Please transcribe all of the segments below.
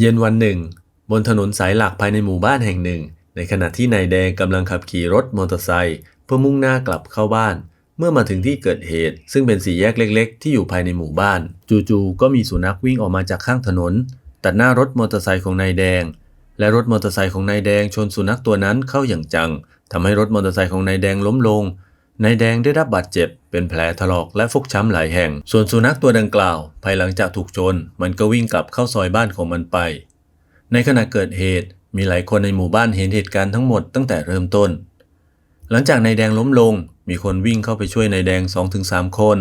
เย็นวันหนึ่ง บนถนนสายหลักภายในหมู่บ้านแห่งหนึ่ง ในขณะที่นายแดงกำลังขับขี่รถมอเตอร์ไซค์เพื่อมุ่งหน้ากลับเข้าบ้าน เมื่อมาถึงที่เกิดเหตุ ซึ่งเป็นสี่แยกเล็ก ๆ ที่อยู่ภายในหมู่บ้าน จู่ๆก็มีสุนัขวิ่งออกมาจากข้างถนน ตัดหน้ารถมอเตอร์ไซค์ของนายแดง และรถมอเตอร์ไซค์ของนายแดงชนสุนัขตัวนั้นเข้าอย่างจังทำให้รถมอเตอร์ไซค์ของนายแดงล้มลง นายแดงได้รับบาดเจ็บ เป็นแผลถลอกและฟกช้ำหลายแห่ง ส่วนสุนัขตัวดังกล่าว ภายหลังจากถูกชน มันก็วิ่งกลับเข้าซอยบ้านของมันไป ในขณะเกิดเหตุมีหลายคนในหมู่บ้านเห็นเหตุการณ์ทั้งหมดตั้งแต่เริ่มต้น หลังจากนายแดงล้มลง มีคนวิ่งเข้าไปช่วยนายแดง 2-3 คน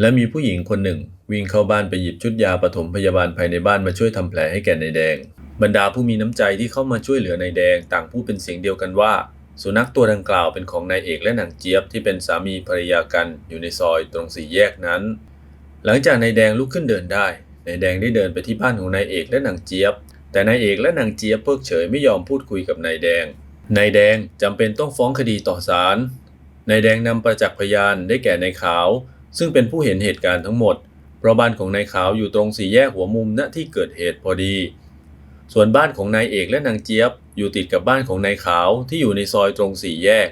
และมีผู้หญิงคนหนึ่ง วิ่งเข้าบ้านไปหยิบชุดยาปฐมพยาบาลภายในบ้านมาช่วยทำแผลให้แก่นายแดง บรรดาผู้มีน้ำใจที่เข้ามาช่วยเหลือนายแดง ต่างพูดเป็นเสียงเดียวกันว่า สุนัขตัวดังกล่าวเป็นของนายเอกและนางเจี๊ยบที่เป็นสามีภรรยากันอยู่ในซอยตรงสี่แยกนั้น หลังจากนายแดงลุกขึ้นเดินได้นายแดงได้เดินไปที่บ้านของนายเอกและนางเจี๊ยบ แต่นายเอกและนางเจี๊ยบเพิกเฉยไม่ยอมพูดคุยกับนายแดงนายแดงจำเป็นต้องฟ้องคดีต่อศาลนายแดงนำประจักษ์พยานได้แก่นายขาว ซึ่งเป็นผู้เห็นเหตุการณ์ทั้งหมด เพราะบ้านของนายขาวอยู่ตรงสี่แยกหัวมุมณที่เกิดเหตุพอดี ส่วนบ้านของนายเอกและนางเจี๊ยบ อยู่ติดกับบ้านของนายขาวที่อยู่ในซอยตรงสี่แยก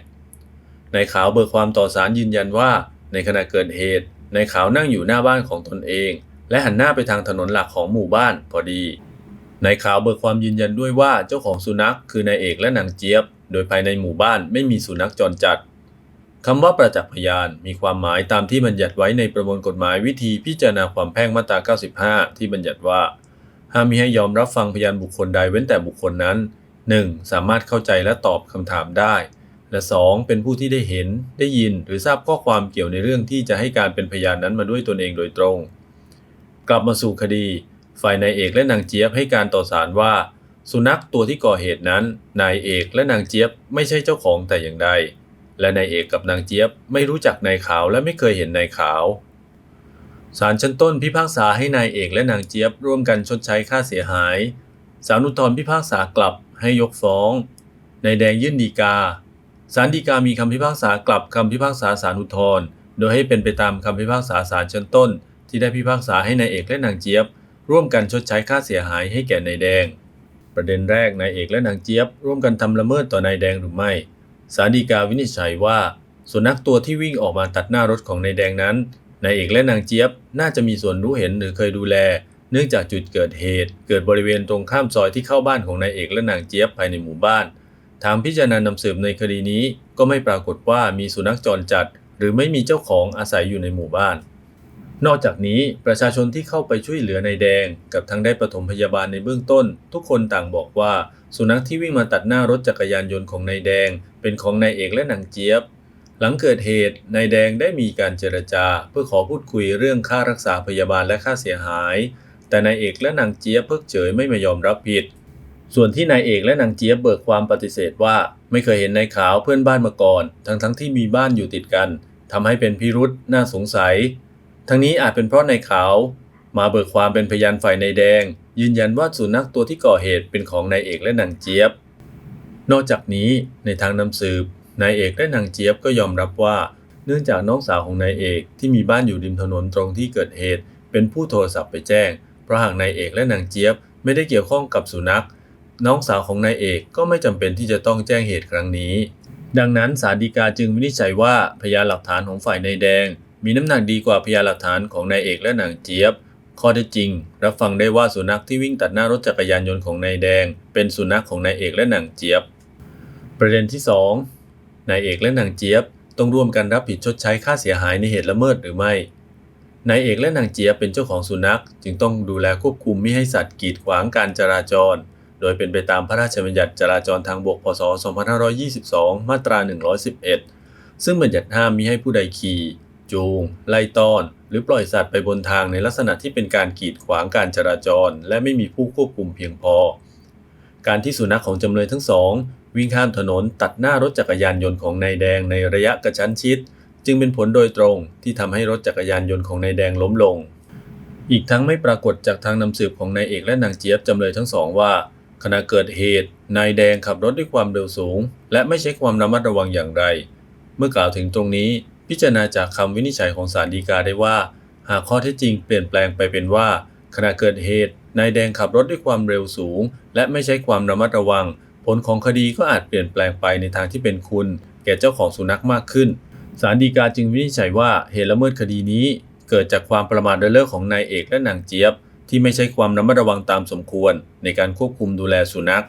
นายขาวเบิกความต่อศาลยืนยันว่า ในขณะเกิดเหตุนายขาวนั่งอยู่หน้าบ้านของตนเอง และหันหน้าไปทางถนนหลักของหมู่บ้านพอดีนายขาวเบิกความยืนยันด้วยว่าเจ้าของสุนัขคือนายเอกและนางเจี๊ยบ โดยภายในหมู่บ้านไม่มีสุนัขจรจัดคำว่าประจักษ์พยานมีความหมายตามที่บัญญัติไว้ในประมวลกฎหมายวิธีพิจารณาความแพ่งมาตรา 95 ที่บัญญัติว่า ห้ามมิให้ยอมรับฟังพยานบุคคลใดเว้นแต่บุคคลนั้น 1. สามารถเข้าใจและตอบคำถามได้ และ 2. เป็นผู้ที่ได้เห็น ได้ยิน หรือทราบข้อความเกี่ยวในเรื่องที่จะให้การเป็นพยานนั้นมาด้วยตนเองโดยตรง กลับมาสู่คดี ฝ่ายนายเอกและนางเจี๊ยบให้การต่อศาลว่า สุนัขตัวที่ก่อเหตุนั้น นายเอกและนางเจี๊ยบไม่ใช่เจ้าของแต่อย่างใด และนายเอกกับนางเจี๊ยบไม่รู้จักนายขาวและไม่เคยเห็นนายขาวศาลชั้นต้นพิพากษาให้นายเอกและนางเจี๊ยบร่วมกันชดใช้ค่าเสียหาย ศาลอุทธรณ์พิพากษากลับ ให้ยกฟ้อง นายแดงยื่นฎีกา ศาลฎีกามีคำพิพากษากลับคำพิพากษาศาลอุทธรณ์โดยให้เป็นไปตามคำพิพากษาศาลชั้นต้น ที่ได้พิพากษาให้นายเอกและนางเจี๊ยบ ร่วมกันชดใช้ค่าเสียหายให้แก่นายแดง ประเด็นแรกนายเอกและนางเจี๊ยบ ร่วมกันทำละเมิดต่อนายแดงหรือไม่ ศาลฎีกาวินิจฉัยว่าสุนัขตัวที่วิ่งออกมาตัดหน้ารถของนายแดงนั้นนายเอกและนางเจี๊ยบ น่าจะมีส่วนรู้เห็นหรือเคยดูแล เนื่องจากจุดเกิดเหตุ เกิดบริเวณตรงข้ามซอยที่เข้าบ้านของนายเอกและนางเจี๊ยบภายในหมู่บ้าน ทางพิจารณานำสืบในคดีนี้ก็ไม่ปรากฏว่ามีสุนัขจรจัด หรือไม่มีเจ้าของอาศัยอยู่ในหมู่บ้าน นอกจากนี้ประชาชนที่เข้าไปช่วยเหลือนายแดง กับทั้งได้ปฐมพยาบาลในเบื้องต้น ทุกคนต่างบอกว่า สุนัขที่วิ่งมาตัดหน้ารถจักรยานยนต์ของนายแดง เป็นของนายเอกและนางเจี๊ยบหลังเกิดเหตุ นายแดงได้มีการเจรจา เพื่อขอพูดคุยเรื่องค่ารักษาพยาบาลและค่าเสียหาย แต่นายเอกและนางเจี๊ยบเพิกเฉยไม่มายอมรับผิด ส่วนที่นายเอกและนางเจี๊ยบเบิกความปฏิเสธว่าไม่เคยเห็นนายขาวเพื่อนบ้านมาก่อน ทั้งทั้งที่มีบ้านอยู่ติดกันทำให้เป็นพิรุษน่าสงสัย ทั้งนี้อาจเป็นเพราะนายขาว มาเบิกความเป็นพยานฝ่ายนายแดง ยืนยันว่าสุนัขตัวที่ก่อเหตุเป็นของนายเอกและนางเจี๊ยบ นอกจากนี้ในทางนำสืบนายเอกและนางเจี๊ยบก็ยอมรับว่า เนื่องจากน้องสาวของนายเอกที่มีบ้านอยู่ริมถนนตรงที่เกิดเหตุ เป็นผู้โทรศัพท์ไปแจ้ง ราะหากนายเอกและนางเจี๊ยบไม่ได้เกี่ยวข้องกับสุนัข น้องสาวของนายเอกก็ไม่จำเป็นที่จะต้องแจ้งเหตุครั้งนี้ ดังนั้นศาลฎีกาจึงวินิจฉัยว่าพยานหลักฐานของฝ่ายนายแดง มีน้ำหนักดีกว่าพยานหลักฐานของนายเอกและนางเจี๊ยบ ข้อเท็จจริง รับฟังได้ว่าสุนัขที่วิ่งตัดหน้ารถจักรยานยนต์ของนายแดง เป็นสุนัขของนายเอกและนางเจี๊ยบ ประเด็นที่ 2นายเอกและนางเจี๊ยบต้องร่วมกันรับผิดชดใช้ค่าเสียหายในเหตุละเมิดหรือไม่ นายเอกและนางเจียเป็นเจ้าของสุนัข จึงต้องดูแลควบคุมไม่ให้สัตว์กีดขวางการจราจร โดยเป็นไปตามพระราชบัญญัติจราจรทางบกพศ 2522 มาตรา 111 ซึ่งบัญญัติห้ามมิให้ผู้ใดขี่ จูง ไล่ต้อน หรือปล่อยสัตว์ไปบนทางในลักษณะที่เป็นการกีดขวางการจราจร และไม่มีผู้ควบคุมเพียงพอ การที่สุนัขของจำเลยทั้งสองวิ่งข้ามถนนตัดหน้ารถจักรยานยนต์ของนายแดงในระยะกระชั้นชิด จึงเป็นผลโดยตรงที่ทำให้รถจักรยานยนต์ของนายแดงล้มลง อีกทั้งไม่ปรากฏจากทางนำสืบของนายเอกและนางเจี๊ยบจำเลยทั้งสองว่า ขณะเกิดเหตุนายแดงขับรถด้วยความเร็วสูง และไม่ใช้ความระมัดระวังอย่างไร เมื่อกล่าวถึงตรงนี้ พิจารณาจากคำวินิจฉัยของศาลฎีกาได้ว่า หากข้อเท็จจริงเปลี่ยนแปลงไปเป็นว่า ขณะเกิดเหตุนายแดงขับรถด้วยความเร็วสูง และไม่ใช้ความระมัดระวัง ผลของคดีก็อาจเปลี่ยนแปลงไปในทางที่เป็นคุณ แก่เจ้าของสุนัขมากขึ้น ศาลฎีกาจึงวินิจฉัยว่าเหตุละเมิดคดีนี้เกิดจากความประมาทเลินเล่อของนายเอกและนางเจี๊ยบ ที่ไม่ใช้ความระมัดระวังตามสมควร ในการควบคุมดูแลสุนัข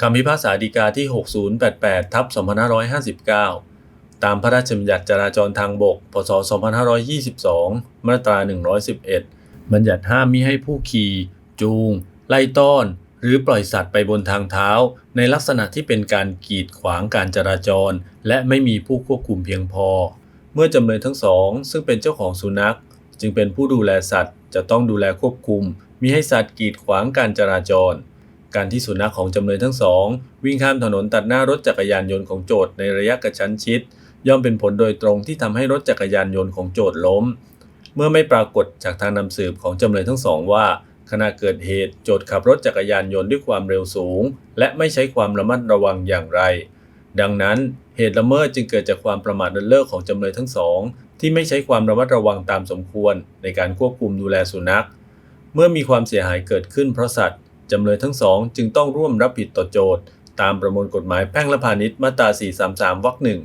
คำพิพากษาฎีกาที่ 6088ทับ2559 ตามพระราชบัญญัติจราจรทางบก พศ 2522 มาตรา 111 บัญญัติห้ามมิให้ผู้ขี่ จูง ไล่ต้อน หรือปล่อยสัตว์ไปบนทางเท้า ในลักษณะที่เป็นการกีดขวางการจราจร และไม่มีผู้ควบคุมเพียงพอ เมื่อจำเลยทั้งสอง ซึ่งเป็นเจ้าของสุนัข จึงเป็นผู้ดูแลสัตว์ จะต้องดูแลควบคุม มิให้สัตว์กีดขวางการจราจร การที่สุนัขของจำเลยทั้งสอง วิ่งข้ามถนนตัดหน้ารถจักรยานยนต์ของโจทย์ในระยะกระชั้นชิด ย่อมเป็นผลโดยตรงที่ทำให้รถจักรยานยนต์ของโจทย์ล้ม เมื่อไม่ปรากฏจากทางนำสืบของจำเลยทั้งสองว่า ขณะเกิดเหตุโจทย์ขับรถจักรยานยนต์ด้วยความเร็วสูง และไม่ใช้ความระมัดระวังอย่างไร ดังนั้นเหตุละเมิดจึงเกิดจากความประมาทเลินเล่อของจำเลยทั้งสอง ที่ไม่ใช้ความระมัดระวังตามสมควร ในการควบคุมดูแลสุนัข เมื่อมีความเสียหายเกิดขึ้นเพราะสัตว์ จำเลยทั้งสอง จึงต้องร่วมรับผิดต่อโจทย์ ตามประมวลกฎหมายแพ่งและพาณิชย์มาตรา 433 วรรคหนึ่ง